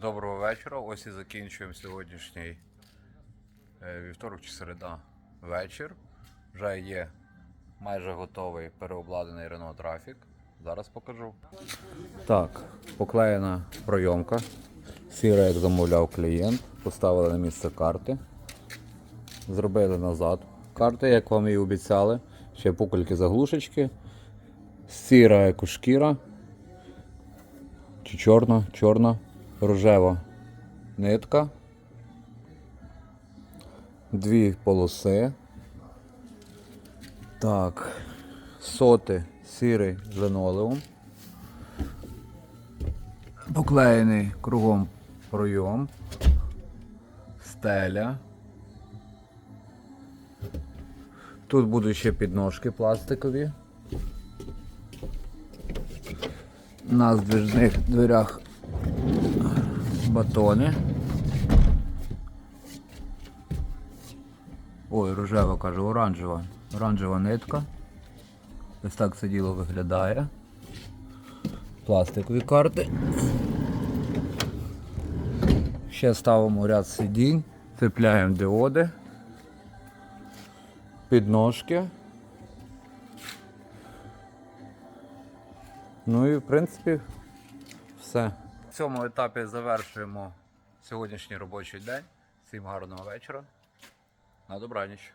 Доброго вечора. Ось і закінчуємо сьогоднішній е, вівторок чи середа вечір. Вже є майже готовий переобладнаний Renault Traffic. Зараз покажу. Так, поклеєна пройомка. Сіра, як замовляв клієнт. Поставили на місце карти. Зробили назад карти, як вам і обіцяли. Ще пукольки заглушечки. Сіра екошкіра. Чи чорна, чорна, рожева нитка. Дві полоси. Так. Соти сірий линолеум. Поклеєний кругом пройом. Стеля. Тут будуть ще підножки пластикові. На здвижних дверях батони. Ой, рожева каже, оранжева. Оранжева нитка. Ось так це діло виглядає. Пластикові карти. Ще ставимо ряд сидінь, цепляємо диоди, підножки. Ну і в принципі все. Цьому етапі завершуємо сьогоднішній робочий день. Всім гарного вечора. На добраніч.